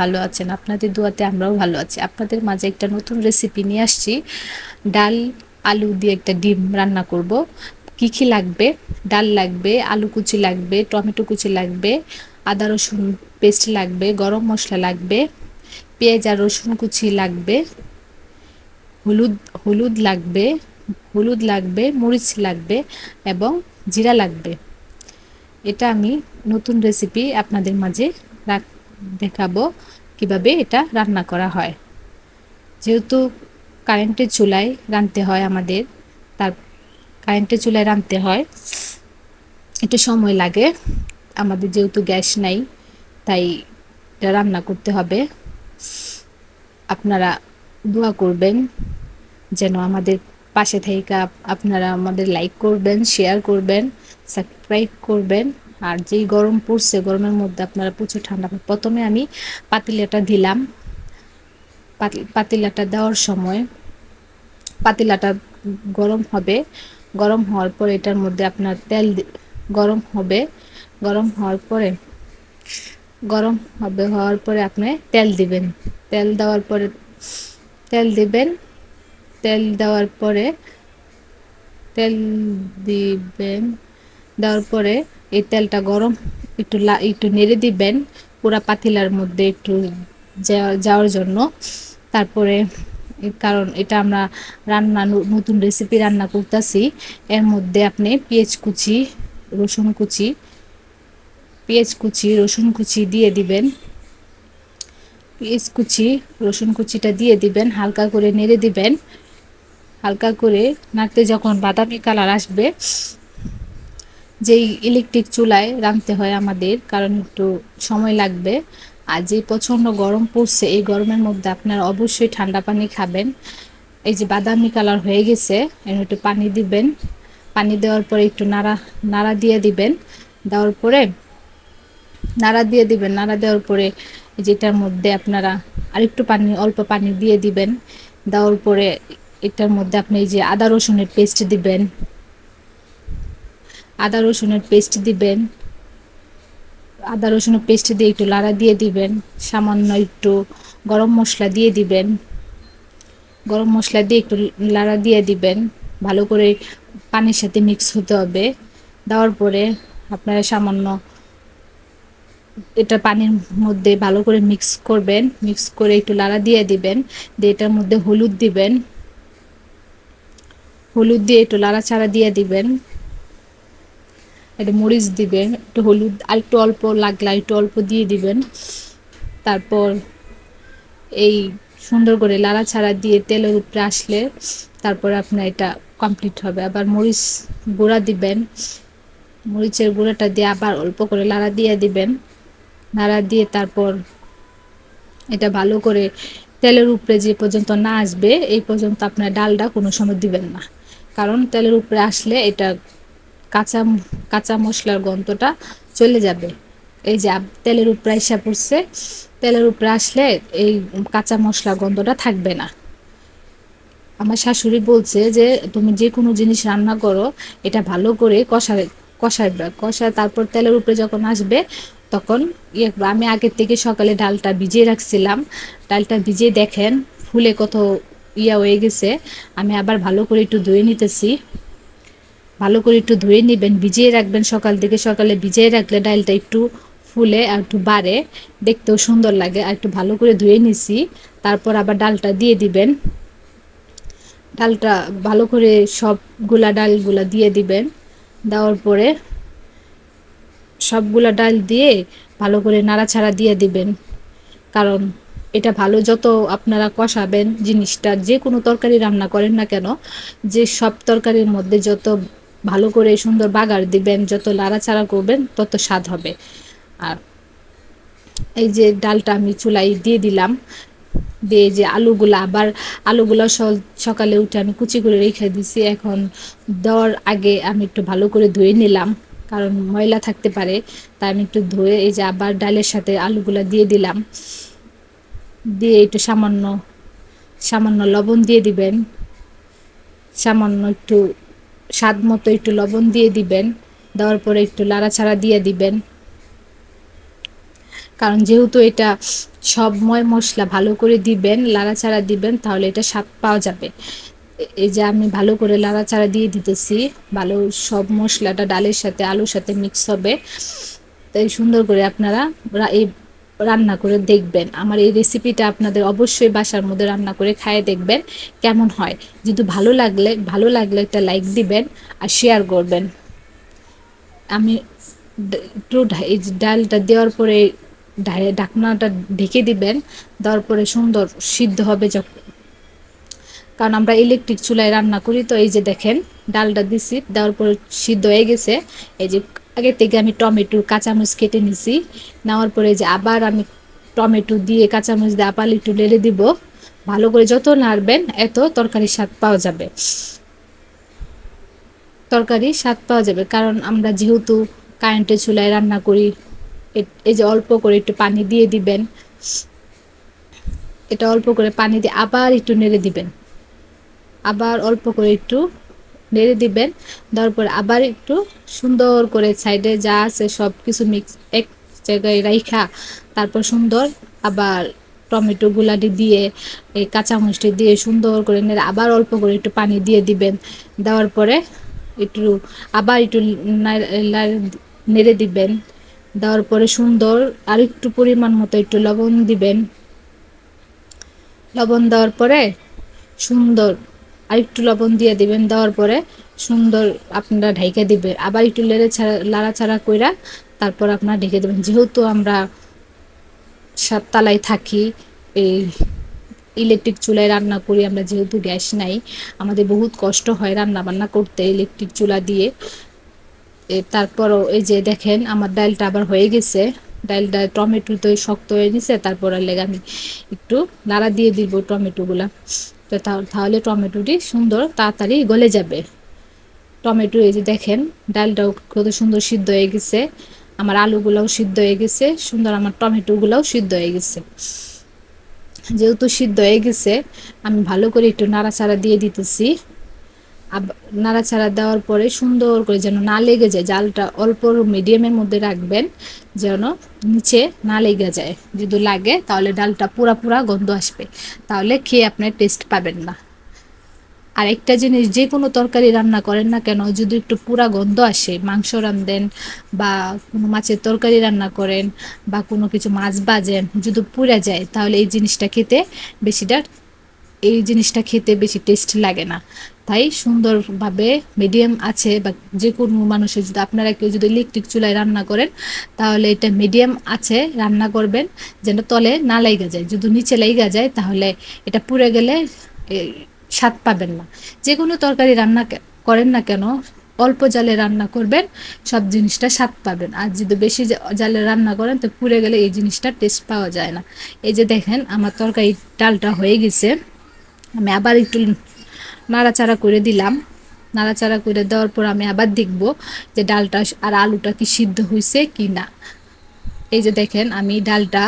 ভালো আছেন। আপনাদের দোয়াতে আমরাও ভালো আছি। আপনাদের মাঝে একটা নতুন রেসিপি নিয়ে আসছি। ডাল, আলু দিয়ে একটা ডিম রান্না করব। কি কি লাগবে? ডাল লাগবে, আলু কুচি লাগবে, টমেটো কুচি লাগবে, আদা রসুন পেস্ট লাগবে, গরম মশলা লাগবে, পেঁয়াজ আর রসুন কুচি লাগবে, হলুদ হলুদ লাগবে হলুদ লাগবে, মরিচ লাগবে এবং জিরা লাগবে। এটা আমি নতুন রেসিপি আপনাদের মাঝে রাখ দেখাবো কীভাবে এটা রান্না করা হয়। যেহেতু কারেন্টের চুলায় রাঁধতে হয় আমাদের, তার কারেন্টের চুলায় রাঁধতে হয়, একটু সময় লাগে। আমাদের যেহেতু গ্যাস নাই, তাই এটা রান্না করতে হবে। আপনারা দোয়া করবেন যেন আমাদের পাশে থেকে আপনারা আমাদের লাইক করবেন শেয়ার করবেন সাবস্ক্রাইব করবেন। আর যেই গরম পড়ছে, গরমের মধ্যে আপনারা প্রচুর ঠান্ডা প্রথমে আমি পাতিলাটা দিলাম। পাতিলাটা দেওয়ার সময় পাতিলাটা গরম হবে। গরম হওয়ার পর এটার মধ্যে আপনার তেল গরম হবে। গরম হওয়ার পরে, গরম হবে হওয়ার পরে আপনি তেল দিবেন। তেল দেওয়ার পরে, তেল দিবেন। তেল দেওয়ার পরে, তেল দিবেন। দেওয়ার পরে এই তেলটা গরম, একটু একটু নেড়ে দিবেন পুরা পাতিলার মধ্যে একটু যাওয়ার জন্য। তারপরে কারণ এটা আমরা রান্না নতুন রেসিপি রান্না করতেছি। এর মধ্যে আপনি পেঁয়াজ কুচি, রসুন কুচি, পেঁয়াজ কুচি, রসুন কুচি দিয়ে দিবেন। পেঁয়াজ কুচি, রসুন কুচিটা দিয়ে দিবেন, হালকা করে নেড়ে দিবেন। হালকা করে নাড়তে যখন বাদামি কালার আসবে যেই ইলেকট্রিক চুলায় রাঁধতে হয় আমাদের, কারণ একটু সময় লাগবে। আর যে প্রচণ্ড গরম পড়ছে, এই গরমের মধ্যে আপনারা অবশ্যই ঠান্ডা পানি খাবেন। এই যে বাদামি কালার হয়ে গেছে, এর একটু পানি দিবেন। পানি দেওয়ার পরে একটু নাড়া নাড়া দিয়ে দিবেন। দেওয়ার পরে, নাড়া দিয়ে দিবেন। নাড়া দেওয়ার পরে যেটার মধ্যে আপনারা আরেকটু পানি, অল্প পানি দিয়ে দিবেন। দেওয়ার পরে এটার মধ্যে আপনি এই যে আদা রসুনের পেস্ট দিবেন। আদা রসুনের পেস্ট দিবেন। আদা রসুনের পেস্ট দিয়ে একটু লাড়া দিয়ে দিবেন। সামান্য একটু গরম মশলা দিয়ে দিবেন। গরম মশলা দিয়ে একটু লাড়া দিয়ে দিবেন। ভালো করে পানির সাথে মিক্স হতে হবে। দেওয়ার পরে আপনারা সামান্য এটা পানির মধ্যে ভালো করে মিক্স করবেন। মিক্স করে একটু লাড়া দিয়ে দিবেন। দিয়ে এটার মধ্যে হলুদ দিবেন। হলুদ দিয়ে একটু লাড়া ছাড়া দিয়ে দিবেন। একটু মরিচ দিবেন, একটু হলুদ, আর একটু অল্প লাগলে, একটু অল্প দিয়ে দিবেন। তারপর এই সুন্দর করে লাড়া ছাড়া দিয়ে তেলের উপরে আসলে তারপর আপনার এটা কমপ্লিট হবে। আবার মরিচ গুঁড়া দিবেন, মরিচের গুঁড়াটা দিয়ে আবার অল্প করে লাড়া দিয়ে দিবেন। নাড়া দিয়ে তারপর এটা ভালো করে তেলের উপরে যে পর্যন্ত না আসবে, এই পর্যন্ত আপনার ডালটা কোনো সময় দিবেন না। কারণ তেলের উপরে আসলে এটা কাঁচা কাঁচা মশলার গন্ধটা চলে যাবে। এই যে তেলের উপরে আসা পড়ছে, তেলের উপরে আসলে এই কাঁচা মশলা গন্ধটা থাকবে না। আমার শাশুড়ি বলছে যে, তুমি যে কোনো জিনিস রান্না করো, এটা ভালো করে কষা কষাইবে কষা তারপর তেলের উপরে যখন আসবে, তখন ইয়ে আমি আগের থেকে সকালে ডালটা ভিজিয়ে রাখছিলাম। ডালটা ভিজিয়ে দেখেন, ফুলে কত ইয়া হয়ে গেছে। আমি আবার ভালো করে একটু ধুয়ে নিতেছি। ভালো করে একটু ধুয়ে নেবেন, ভিজিয়ে রাখবেন সকাল থেকে। সকালে ভিজিয়ে রাখলে ডালটা একটু ফুলে আর একটু বাড়ে, দেখতেও সুন্দর লাগে। আর একটু ভালো করে ধুয়ে নিছি, তারপর আবার ডালটা দিয়ে দিবেন। ডালটা ভালো করে সবগুলা ডালগুলা দিয়ে দিবেন। দেওয়ার পরে সবগুলা ডাল দিয়ে ভালো করে নাড়াছাড়া দিয়ে দিবেন। কারণ এটা ভালো যত আপনারা কষাবেন জিনিসটা, যে কোনো তরকারি রান্না করেন না কেন, যে সব তরকারির মধ্যে যত ভালো করে সুন্দর বাগার দিবেন, যত লাড়াচাড়া করবেন, তত স্বাদ হবে। আর এই যে ডালটা আমি চুলাই দিয়ে দিলাম, দিয়ে যে আলুগুলো আবার আলুগুলো সকালে উঠে আমি কুচি করে রেখে দিছি। এখন দেওয়ার আগে আমি একটু ভালো করে ধুয়ে নিলাম, কারণ ময়লা থাকতে পারে, তাই আমি একটু ধুয়ে এই যে আবার ডালের সাথে আলুগুলো দিয়ে দিলাম। দিয়ে একটু সামান্য সামান্য লবণ দিয়ে দিবেন। সামান্য একটু স্বাদ মতো একটু লবণ দিয়ে দিবেন, দেওয়ার পরে একটু লাড়াছাড়া দিয়ে দিবেন। কারণ যেহেতু এটা সব ময় মশলা ভালো করে দিবেন লাড়াচাড়া দিবেন, তাহলে এটা স্বাদ পাওয়া যাবে। এই যে আমি ভালো করে লাড়াচাড়া দিয়ে দিতেছি, ভালো সব মশলাটা, ডালের সাথে, আলুর সাথে মিক্স হবে। তাই সুন্দর করে আপনারা এই রান্না করে দেখবেন। আমার এই রেসিপিটা আপনাদের অবশ্যই বাসার মধ্যে রান্না করে খায়ে দেখবেন কেমন হয়। যদি ভালো লাগলে ভালো লাগলে একটা লাইক দিবেন আর শেয়ার করবেন। আমি একটু এই ডালটা দেওয়ার পরে ঢাকনাটা ঢেকে দিবেন। দেওয়ার পরে সুন্দর সিদ্ধ হবে যখন কারণ আমরা ইলেকট্রিক চুলায় রান্না করি। তো এই যে দেখেন, ডালটা দিছি, দেওয়ার পরে সিদ্ধ হয়ে গেছে। এই যে আগে থেকে আমি টমেটো, কাঁচামরিচ কেটে নিছি। নেওয়ার পরে যে আবার আমি টমেটো দিয়ে কাঁচামরিচ দিয়ে আপাল একটু লেড়ে দিব। ভালো করে যত নাড়বেন, এত তরকারির স্বাদ পাওয়া যাবে। তরকারি স্বাদ পাওয়া যাবে, কারণ আমরা যেহেতু কারেন্টের চুলায় রান্না করি এই যে অল্প করে একটু পানি দিয়ে দিবেন, এটা অল্প করে পানি দিয়ে আবার একটু নেড়ে দিবেন। আবার অল্প করে একটু নেড়ে দিবেন। দেওয়ার পরে আবার একটু সুন্দর করে সাইডে যা আছে সব কিছু মিক্স এক জায়গায় রাইখা, তারপর সুন্দর আবার টমেটো গুলাটি দিয়ে, এই কাঁচামরিচটি দিয়ে সুন্দর করে নেড়ে আবার অল্প করে একটু পানি দিয়ে দিবেন। দেওয়ার পরে একটু আবার একটু নেড়ে দিবেন। দেওয়ার পরে সুন্দর আর একটু পরিমাণ মতো একটু লবণ দিবেন। লবণ দেওয়ার পরে সুন্দর আর একটু লবণ দিয়ে দিবেন, দেওয়ার পরে সুন্দর আপনারা ঢেকে দিবেন। আবার একটু লেড়ে ছাড়া, লাড়াচাড়া কইরা তারপর আপনারা ঢেকে দেবেন। যেহেতু আমরা সাত সাততলায় থাকি, এই ইলেকট্রিক চুলায় রান্না করি, আমরা যেহেতু গ্যাস নাই, আমাদের বহুত কষ্ট হয় রান্না বান্না করতে ইলেকট্রিক চুলা দিয়ে। তারপরও এই যে দেখেন, আমার ডালটা আবার হয়ে গেছে। ডালটা টমেটো তো শক্ত হয়ে গেছে, তারপর লেগে আমি একটু নাড়া দিয়ে দিব টমেটোগুলা। তো তাহলে টমেটোটি সুন্দর তাড়াতাড়ি গলে যাবে। টমেটো এই যে দেখেন, ডালটাও কত সুন্দর সিদ্ধ হয়ে গেছে। আমার আলুগুলাও সিদ্ধ হয়ে গেছে, সুন্দর আমার টমেটোগুলাও সিদ্ধ হয়ে গেছে। যেহেতু সিদ্ধ হয়ে গেছে, আমি ভালো করে একটু নাড়াচাড়া দিয়ে দিতেছি। নাড়াচাড়া দেওয়ার পরে সুন্দর করে যেন না লেগে যায়, জালটা অল্প মিডিয়ামের মধ্যে রাখবেন, যেন নিচে না লেগে যায়। যদি লাগে, তাহলে ডালটা পুরা পুরা গন্ধ আসবে। তাহলে খেয়ে আপনার টেস্ট পাবেন না। আর একটা জিনিস, যে কোনো তরকারি রান্না করেন না কেন, যদি একটু পুরা গন্ধ আসে, মাংস রান্ধেন বা কোনো মাছের তরকারি রান্না করেন বা কোনো কিছু মাছ বাজেন যদি পুড়ে যায়, তাহলে এই জিনিসটা খেতে বেশিটা, এই জিনিসটা খেতে বেশি টেস্ট লাগে না। তাই সুন্দরভাবে মিডিয়াম আছে বা যে কোনো মানুষের যদি আপনারা কেউ যদি ইলেকট্রিক চুলায় রান্না করেন, তাহলে এটা মিডিয়াম আছে, রান্না করবেন, যেন তলে না লাইগা যায়। যদি নিচে লাইগা যায়, তাহলে এটা পুড়ে গেলে স্বাদ পাবেন না। যে কোনো তরকারি রান্না করেন না কেন, অল্প জালে রান্না করবেন, সব জিনিসটা স্বাদ পাবেন। আর যদি বেশি জালে রান্না করেন, তো পুড়ে গেলে এই জিনিসটা টেস্ট পাওয়া যায় না। এই যে দেখেন, আমার তরকারি ডালটা হয়ে গেছে। আমি আবার একটু নাড়াচাড়া করে দিলাম। নাড়াচাড়া করে দেওয়ার পর আমি আবার দেখব যে ডালটা আর আলুটা কি সিদ্ধ হয়েছে কি না। এই যে দেখেন, আমি ডালটা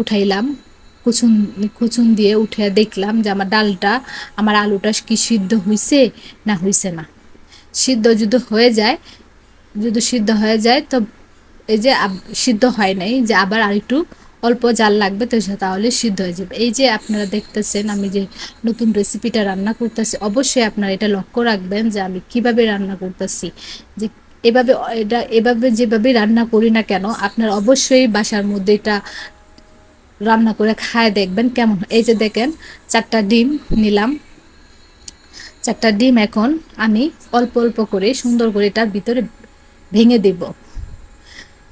উঠাইলাম। কুচুন কুচুন দিয়ে উঠে দেখলাম যে আমার ডালটা, আমার আলুটা কি সিদ্ধ হয়েছে না হয়েছে না। সিদ্ধ যদি হয়ে যায়, যদি সিদ্ধ হয়ে যায় তো এই যে সিদ্ধ হয় নাই যে আবার আরেকটু অল্প জাল লাগবে, তো তাহলে সিদ্ধ হয়ে যাবে। এই যে আপনারা দেখতেছেন আমি যে নতুন রেসিপিটা রান্না করতেছি, অবশ্যই আপনারা এটা লক্ষ্য রাখবেন যে আমি কীভাবে রান্না করতেছি। যে এভাবে, এটা এভাবে যেভাবে রান্না করি না কেন, আপনার অবশ্যই বাসার মধ্যে এটা রান্না করে খায় দেখবেন কেমন। এই যে দেখেন, চারটা ডিম নিলাম। চারটা ডিম এখন আমি অল্প অল্প করে সুন্দর করে এটার ভিতরে ভেঙে দেব।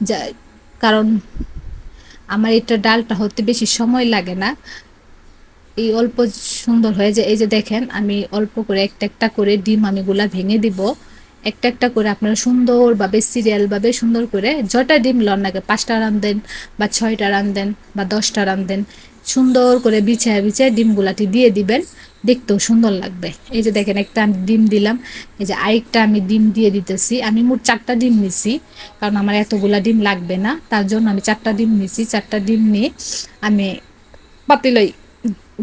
যা, কারণ আমার এটা ডালটা হতে বেশি সময় লাগে না। এই অল্প সুন্দর হয়ে যায়। এই যে দেখেন, আমি অল্প করে একটা একটা করে ডিম আমি গুলা ভেঙে দিব। একটা একটা করে আপনারা সুন্দরভাবে সিরিয়ালভাবে সুন্দর করে যটা ডিম লন লাগে পাঁচটা দেন বা ছয়টা রান দেন বা দশটা রান দেন, সুন্দর করে বিছায় বিছায় ডিমগুলাটি দিয়ে দিবেন। দেখতেও সুন্দর লাগবে। এই যে দেখেন, একটা আমি ডিম দিলাম। এই যে আরেকটা আমি ডিম দিয়ে দিতেছি। আমি মোট চারটা ডিম নিছি, কারণ আমার এতগুলা ডিম লাগবে না। তার জন্য আমি চারটা ডিম নিছি। চারটা ডিম নিয়ে আমি পাতিলাই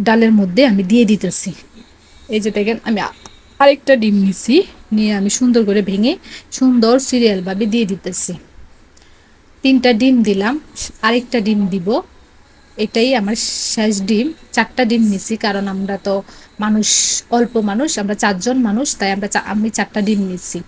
ডালের মধ্যে আমি দিয়ে দিতেছি। এই যে দেখেন, আমি আরেকটা ডিম নিছি, নিয়ে আমি সুন্দর করে ভেঙে সুন্দর সিরিয়ালভাবে দিয়ে দিতেছি। তিনটা ডিম দিলাম, আরেকটা ডিম দিব। এটাই আমার শেষ ডিম। চারটা ডিম নিছি, কারণ আমরা তো মানুষ, অল্প মানুষ, আমরা চারজন মানুষ, তাই আমরা আমি চারটা ডিম নিচ্ছি।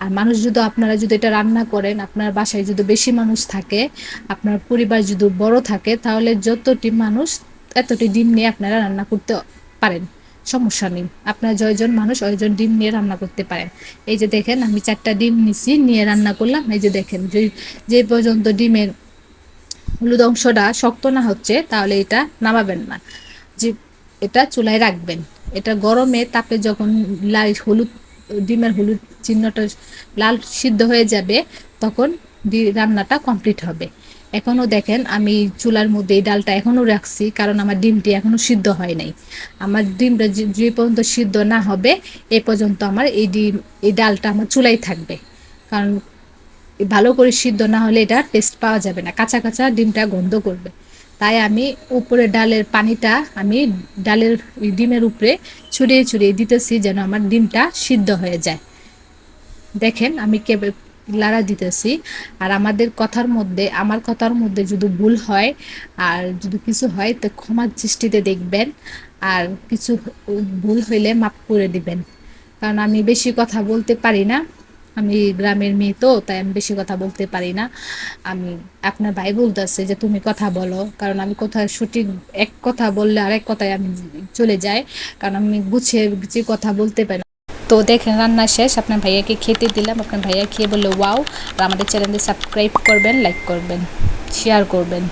আর মানুষ যদি আপনারা যদি এটা রান্না করেন, আপনার বাসায় যদি বেশি মানুষ থাকে, আপনার পরিবার যদি বড় থাকে, তাহলে যতটি মানুষ, এতটি ডিম নিয়ে আপনারা রান্না করতে পারেন। সমস্যা নেই। আপনার জয়জন মানুষ ওইজন ডিম নিয়ে রান্না করতে পারেন। এই যে দেখেন, আমি চারটা ডিম নিছি নিয়ে রান্না করলাম। এই যে দেখেন, যে যে পর্যন্ত ডিমের হলুদ অংশটা শক্ত না হচ্ছে, তাহলে এটা নামাবেন না। যে, এটা চুলায় রাখবেন। এটা গরমে তাপে যখন লাল হলুদ, ডিমের হলুদ চিহ্নটা লাল সিদ্ধ হয়ে যাবে, তখন রান্নাটা কমপ্লিট হবে। এখনও দেখেন আমি চুলার মধ্যে এই ডালটা এখনও রাখছি, কারণ আমার ডিমটি এখনও সিদ্ধ হয় নাই। আমার ডিমটা যে পর্যন্ত সিদ্ধ না হবে, এ পর্যন্ত আমার এই ডিম, এই ডালটা আমার চুলাই থাকবে। কারণ ভালো করে সিদ্ধ না হলে এটা টেস্ট পাওয়া যাবে না, কাঁচা কাঁচা ডিমটা গন্ধ করবে। তাই আমি উপরে ডালের পানিটা আমি ডালের ডিমের উপরে ছড়িয়ে ছড়িয়ে দিতেছি যেন আমার ডিমটা সিদ্ধ হয়ে যায়। দেখেন আমি কেবে লাড়া দিতেছি আর আমাদের কথার মধ্যে, আমার কথার মধ্যে যদি ভুল হয় আর যদি কিছু হয় তো ক্ষমার দৃষ্টিতে দেখবেন আর কিছু ভুল হইলে মাফ করে দিবেন। কারণ আমি বেশি কথা বলতে পারি না। আমি গ্রামের মেয়ে তো, তাই আমি বেশি কথা বলতে পারি না। আমি আপনার ভাই বলতেছে যে, তুমি কথা বলো। কারণ আমি কোথায় সঠিক এক কথা বললে আরেক কথায় আমি চলে যাই। কারণ আমি গুছিয়ে গুছিয়ে কথা বলতে পারি তো দেখেন, রান্না শেষ। আপনার ভাইয়াকে খেতে দিলাম। আপনার ভাইয়া খেয়ে বলল, ওয়াও। আর আমাদের চ্যানেলটি সাবস্ক্রাইব করবেন, লাইক করবেন, শেয়ার করবেন।